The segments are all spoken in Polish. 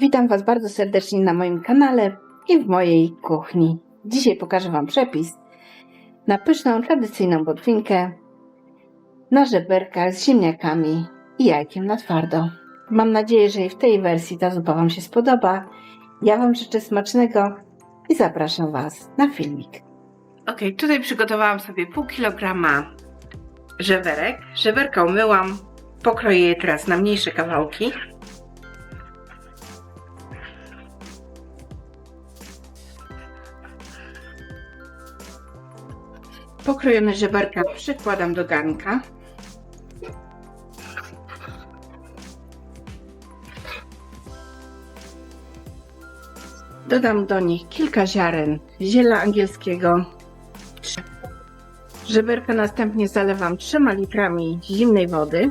Witam Was bardzo serdecznie na moim kanale i w mojej kuchni. Dzisiaj pokażę Wam przepis na pyszną, tradycyjną botwinkę na żeberka z ziemniakami i jajkiem na twardo. Mam nadzieję, że i w tej wersji ta zupa Wam się spodoba. Ja Wam życzę smacznego i zapraszam Was na filmik. Ok, tutaj przygotowałam sobie pół kilograma żeberek. Żeberka umyłam, pokroję je teraz na mniejsze kawałki. Pokrojone żeberka przykładam do garnka. Dodam do nich kilka ziaren ziela angielskiego. Żeberka następnie zalewam 3 litrami zimnej wody.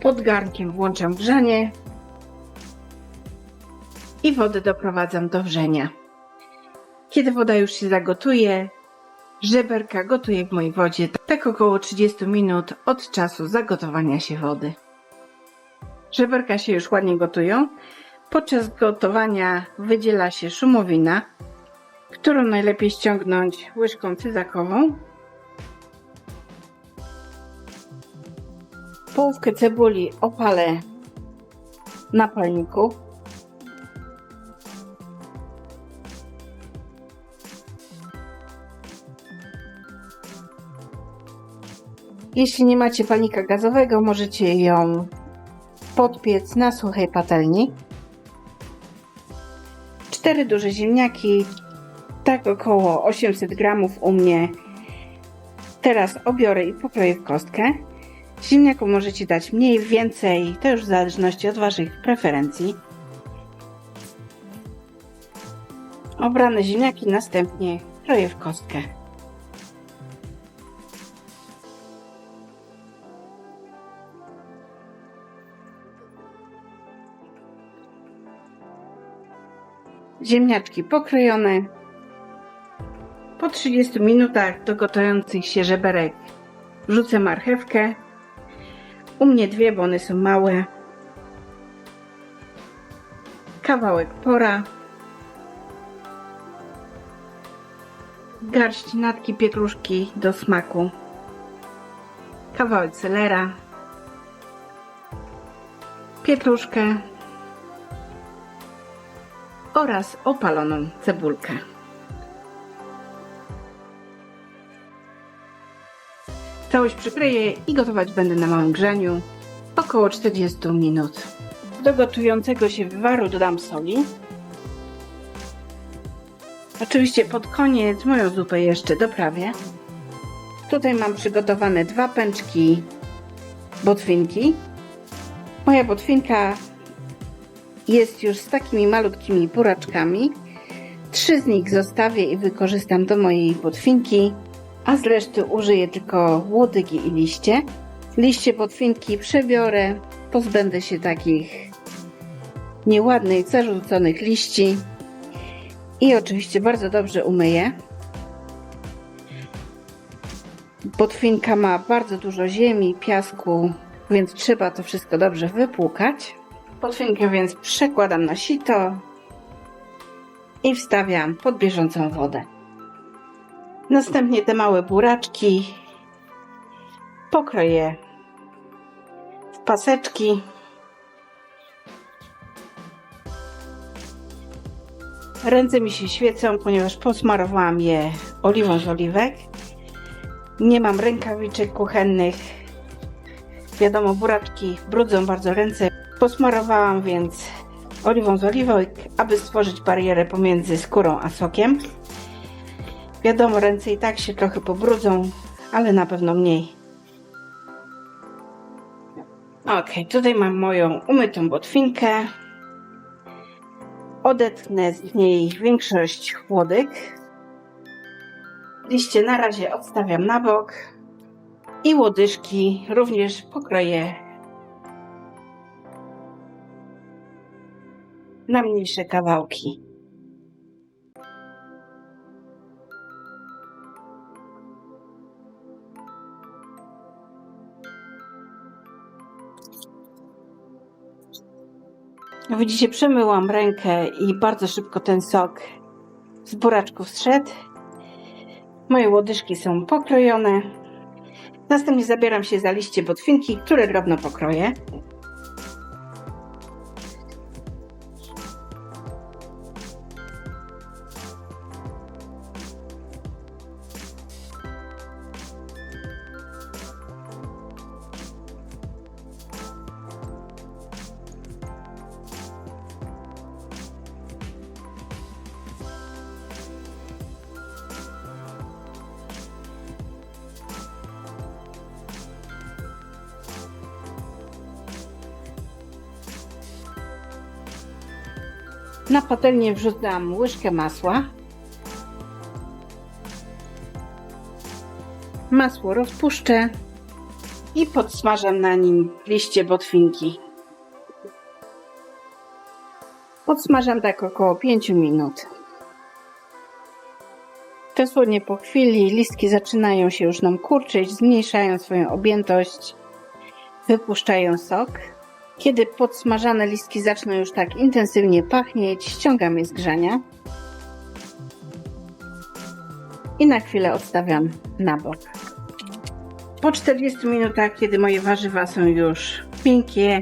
Pod garnkiem włączam grzanie i wodę doprowadzam do wrzenia. Kiedy woda już się zagotuje, żeberka gotuję w mojej wodzie tak około 30 minut od czasu zagotowania się wody. Żeberka się już ładnie gotują. Podczas gotowania wydziela się szumowina, którą najlepiej ściągnąć łyżką cyzakową. Połówkę cebuli opalę na palniku. Jeśli nie macie palnika gazowego, możecie ją podpiec na suchej patelni. Cztery duże ziemniaki, tak około 800 gramów u mnie. Teraz obiorę i pokroję w kostkę. Ziemniaków możecie dać mniej, więcej, to już w zależności od Waszych preferencji. Obrane ziemniaki następnie kroję w kostkę. Ziemniaczki pokrojone. Po 30 minutach do gotujących się żeberek wrzucę marchewkę. U mnie dwie, bo one są małe. Kawałek pora. Garść natki pietruszki do smaku. Kawałek selera. Pietruszkę oraz opaloną cebulkę. Całość przykryję i gotować będę na małym grzaniu około 40 minut. Do gotującego się wywaru dodam soli. Oczywiście pod koniec moją zupę jeszcze doprawię. Tutaj mam przygotowane dwa pęczki botwinki. Moja botwinka jest już z takimi malutkimi buraczkami. Trzy z nich zostawię i wykorzystam do mojej potwinki, a z reszty użyję tylko łodygi i liście. Liście potwinki przebiorę, pozbędę się takich nieładnych, zarzuconych liści i oczywiście bardzo dobrze umyję. Potwinka ma bardzo dużo ziemi, piasku, więc trzeba to wszystko dobrze wypłukać. Potwinkę więc przekładam na sito i wstawiam pod bieżącą wodę. Następnie te małe buraczki pokroję w paseczki. Ręce mi się świecą, ponieważ posmarowałam je oliwą z oliwek. Nie mam rękawiczek kuchennych. Wiadomo, buraczki brudzą bardzo ręce. Posmarowałam więc oliwą z oliwek, aby stworzyć barierę pomiędzy skórą a sokiem. Wiadomo, ręce i tak się trochę pobrudzą, ale na pewno mniej. Ok, tutaj mam moją umytą botwinkę. Odetnę z niej większość chłodyk. Liście na razie odstawiam na bok. I łodyżki również pokroję na mniejsze kawałki. Widzicie, przemyłam rękę i bardzo szybko ten sok z buraczków zszedł. Moje łodyżki są pokrojone. Następnie zabieram się za liście botwinki, które drobno pokroję. Na patelnię wrzucam łyżkę masła. Masło rozpuszczę i podsmażam na nim liście botwinki. Podsmażam tak około 5 minut. Dosłownie po chwili listki zaczynają się już nam kurczyć, zmniejszają swoją objętość, wypuszczają sok. Kiedy podsmażane listki zaczną już tak intensywnie pachnieć, ściągam je z grzania i na chwilę odstawiam na bok. Po 40 minutach, kiedy moje warzywa są już miękkie,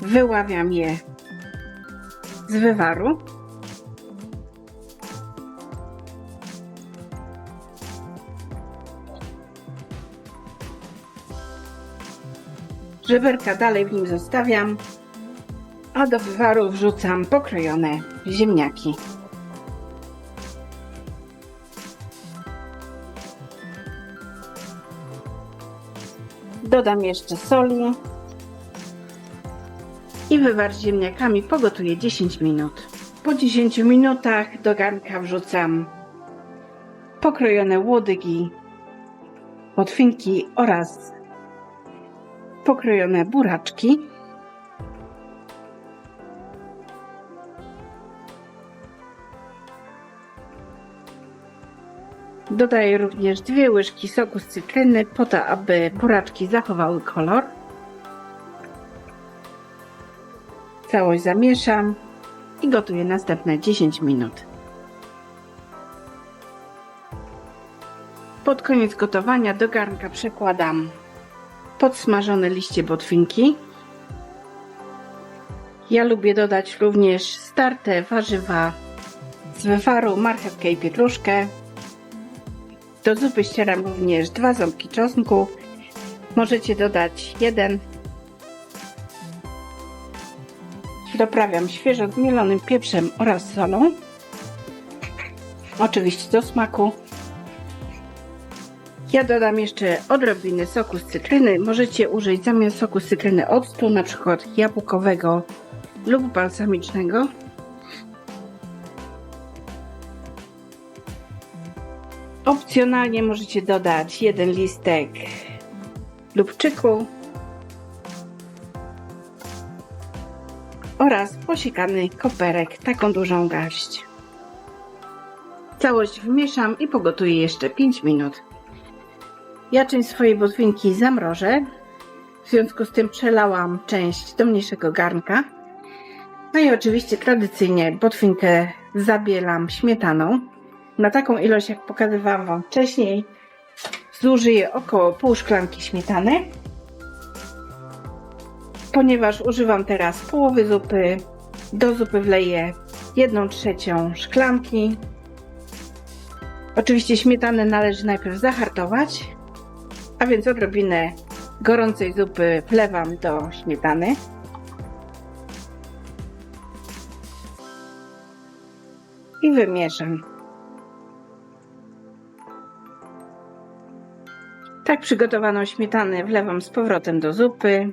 wyławiam je z wywaru. Żeberka dalej w nim zostawiam, a do wywaru wrzucam pokrojone ziemniaki. Dodam jeszcze soli i wywar z ziemniakami pogotuję 10 minut. Po 10 minutach do garnka wrzucam pokrojone łodygi, botwinki oraz pokrojone buraczki. Dodaję również dwie łyżki soku z cytryny po to, aby buraczki zachowały kolor. Całość zamieszam i gotuję następne 10 minut. Pod koniec gotowania do garnka przekładam podsmażone liście botwinki. Ja lubię dodać również starte warzywa z wywaru, marchewkę i pietruszkę. Do zupy ścieram również dwa ząbki czosnku. Możecie dodać jeden. Doprawiam świeżo zmielonym pieprzem oraz solą. Oczywiście do smaku. Ja dodam jeszcze odrobinę soku z cytryny. Możecie użyć zamiast soku z cytryny octu, na przykład jabłkowego lub balsamicznego. Opcjonalnie możecie dodać jeden listek lubczyku oraz posikany koperek, taką dużą garść. Całość wmieszam i pogotuję jeszcze 5 minut. Ja część swojej botwinki zamrożę. W związku z tym przelałam część do mniejszego garnka. No i oczywiście tradycyjnie botwinkę zabielam śmietaną. Na taką ilość, jak pokazywałam Wam wcześniej, zużyję około pół szklanki śmietany. Ponieważ używam teraz połowy zupy, do zupy wleję 1 trzecią szklanki. Oczywiście śmietanę należy najpierw zahartować, a więc odrobinę gorącej zupy wlewam do śmietany. I wymieszam. Tak przygotowaną śmietanę wlewam z powrotem do zupy.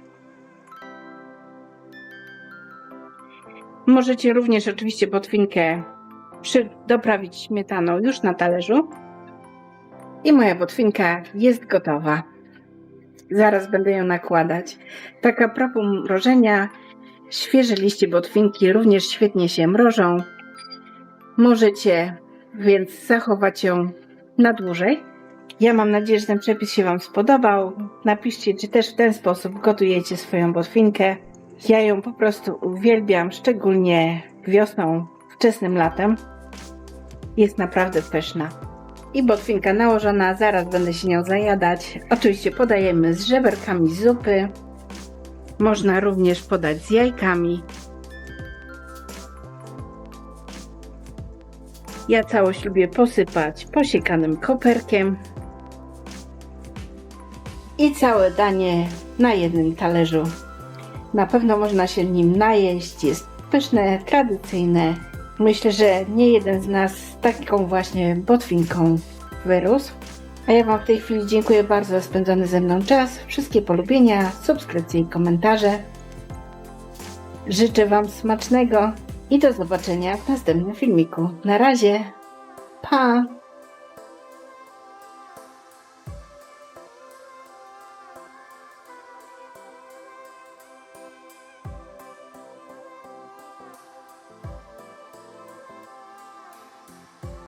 Możecie również oczywiście botwinkę przy, doprawić śmietaną już na talerzu. I moja botwinka jest gotowa. Zaraz będę ją nakładać. Taka propos mrożenia, świeże liście botwinki również świetnie się mrożą. Możecie więc zachować ją na dłużej. Ja mam nadzieję, że ten przepis się Wam spodobał. Napiszcie, czy też w ten sposób gotujecie swoją botwinkę. Ja ją po prostu uwielbiam, szczególnie wiosną, wczesnym latem. Jest naprawdę pyszna. I botwinka nałożona, zaraz będę się nią zajadać. Oczywiście podajemy z żeberkami zupy. Można również podać z jajkami. Ja całość lubię posypać posiekanym koperkiem. I całe danie na jednym talerzu. Na pewno można się nim najeść. Jest pyszne, tradycyjne. Myślę, że nie jeden z nas z taką właśnie botwinką wyrósł. A ja Wam w tej chwili dziękuję bardzo za spędzony ze mną czas. Wszystkie polubienia, subskrypcje i komentarze. Życzę Wam smacznego i do zobaczenia w następnym filmiku. Na razie, pa!